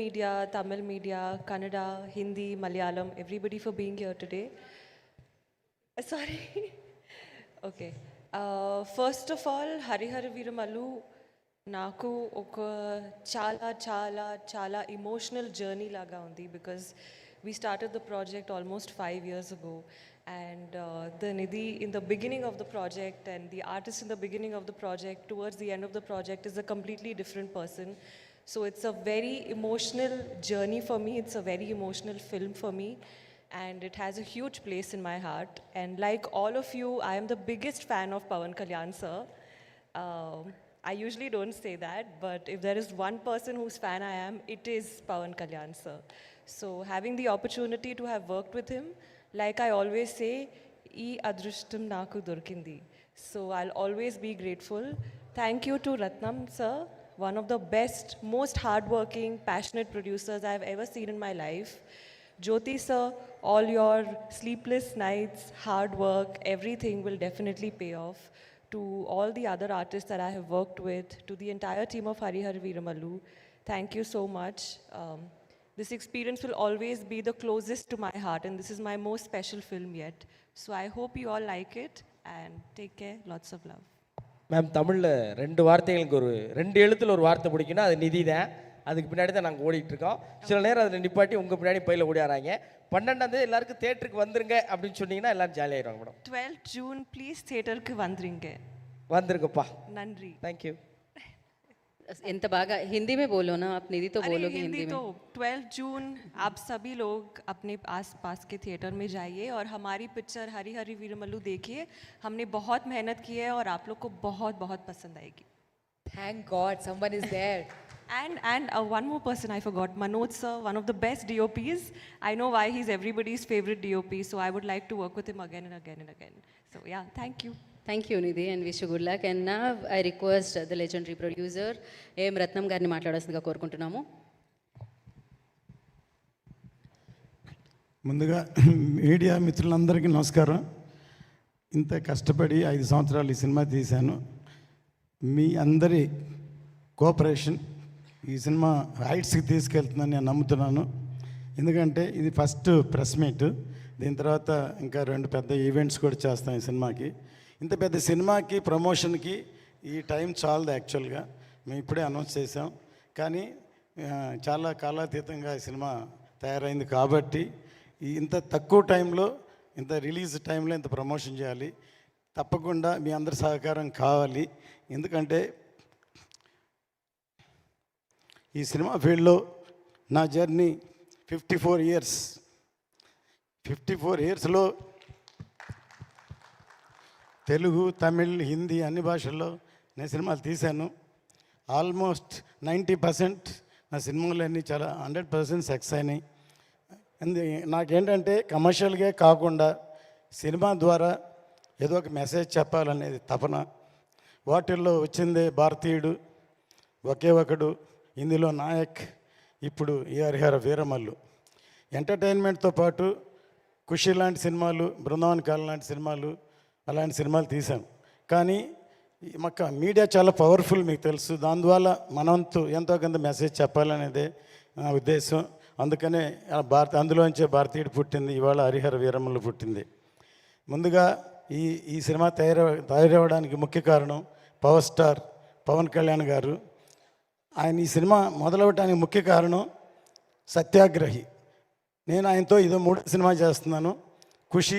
media, Tamil media, Kannada, Hindi, Malayalam, everybody for being here today. Uh, Sorry. okay. Uh, first of all, Harihara Veeramallu నాకు ఒక చాలా చాలా చాలా emotional journey లాగా ఉంది because we started the project almost five years ago and the Nidhi in the beginning of the project and the artist in the beginning of the project towards the end of the project is a completely different person so it's a very emotional journey for me. It's a very emotional film for me. And it has a huge place in my heart. And like all of you, I am the biggest fan of Pawan Kalyan, sir. Um, I usually don't say that, but if there is one person whose fan I am, it is Pawan Kalyan, sir. So having the opportunity to have worked with him, like I always say, e adrushtam naku dorkindi. So I'll always be grateful. Thank you to Ratnam, sir, one of the best, most hardworking, passionate producers I've ever seen in my life. Jyoti, sir, all your sleepless nights, hard work, everything will definitely pay off. To all the other artists that I have worked with, to the entire team of Harihar Veeramallu, thank you so much. Um, this experience will always be the closest to my heart, and this is my most special film yet. So I hope you all like it and take care. Lots of love. Ma'am தமிழில் ரெண்டு வார்த்தைகளுக்கு ஒரு ரெண்டு எழுத்தில் ஒரு வார்த்தை பிடிக்கணும் அது நிதி தான் அதுக்கு பின்னாடி தான் நாங்கள் ஓடிட்டு இருக்கோம் சில நேரம் அதில் நிப்பாட்டி உங்கள் பின்னாடி பையில ஓடியாராங்க பன்னெண்டாம் தேதி எல்லாருக்கும் தேட்டருக்கு வந்துருங்க அப்படின்னு சொன்னீங்கன்னா எல்லாரும் ஜாலியாகிடுவாங்க madam 12th June, please theater க்கு vandringe. வந்துருங்கப்பா Nandri. தேங்க்யூ इंत बागा हिंदी में बोलो ना आप निधि तो बोलोगे हिंदी, हिंदी में तो 12 जून आप सभी लोग अपने आस पास के थिएटर में जाइए और हमारी पिक्चर हरी हरी वीरमल्लू देखिए हमने बहुत मेहनत की है और आप लोग को बहुत बहुत पसंद आएगी thank God someone is there And and uh, one more person I forgot, Manoj sir, one of the best DOPs. I know why he's everybody's favorite DOP, so I would like to work with him again and again and again. So yeah, thank you. Thank you Nidhi and wish good luck and నా I request the legendary producer A M Ratnam గారిని మాట్లాడాల్సిందిగా కోరుకుంటున్నాము. ముందుగా media మిత్రులందరికీ నమస్కారం. ఇంత కష్టపడి ఐదు సంవత్సరాలు ఈ సినిమా తీశాను. మీ అందరి కోఆపరేషన్ ఈ సినిమా హైట్స్కి తీసుకెళ్తుందని నేను నమ్ముతున్నాను. ఎందుకంటే ఇది ఫస్ట్ ప్రెస్ మీట్. దీని తర్వాత ఇంకా రెండు పెద్ద ఈవెంట్స్ కూడా చేస్తాం ఈ సినిమాకి. ఇంత పెద్ద సినిమాకి ప్రమోషన్కి ఈ టైం చాలదు యాక్చువల్గా. మేము ఇప్పుడే అనౌన్స్ చేసాం కానీ చాలా కాలాతీతంగా ఈ సినిమా తయారైంది కాబట్టి ఇంత తక్కువ టైంలో ఇంత రిలీజ్ టైంలో ఇంత ప్రమోషన్ చేయాలి. తప్పకుండా మీ అందరి సహకారం కావాలి. ఎందుకంటే ఈ సినిమా ఫీల్డ్లో నా journey fifty four years. Fifty four ఇయర్స్లో తెలుగు తమిళ్ హిందీ అన్ని భాషల్లో నేను సినిమాలు తీశాను. ఆల్మోస్ట్ నైంటీ పర్సెంట్ నా సినిమాలన్నీ చాలా హండ్రెడ్ పర్సెంట్ సక్సెస్ అయినాయి. అందు నాకేంటంటే కమర్షియల్గా కాకుండా సినిమా ద్వారా ఏదో ఒక మెసేజ్ చెప్పాలనేది తపన. వాటిల్లో వచ్చిందే భారతీయుడు ఒకే ఒకడు ఇందులో నాయక్ ఇప్పుడు ఈ వీరమల్లు. ఎంటర్టైన్మెంట్తో పాటు ఖుషి లాంటి సినిమాలు బృందావన్ కాల్ లాంటి సినిమాలు అలాంటి సినిమాలు తీశాను. కానీ మాకు మీడియా చాలా పవర్ఫుల్ మీకు తెలుసు. దాని ద్వారా మనంతు ఎంతో కొంత మెసేజ్ చెప్పాలనేదే నా ఉద్దేశం. అందుకనే ఆ భారత అందులోంచే భారతీయుడు పుట్టింది. ఇవాళ హరిహర వీరమ్మలు పుట్టింది. ముందుగా ఈ ఈ సినిమా తయారు తయారవడానికి ముఖ్య కారణం పవర్ స్టార్ పవన్ కళ్యాణ్ గారు. ఆయన ఈ సినిమా మొదలవటానికి ముఖ్య కారణం సత్యాగ్రహి. నేను ఆయనతో ఇదో మూడు సినిమా చేస్తున్నాను. ఖుషి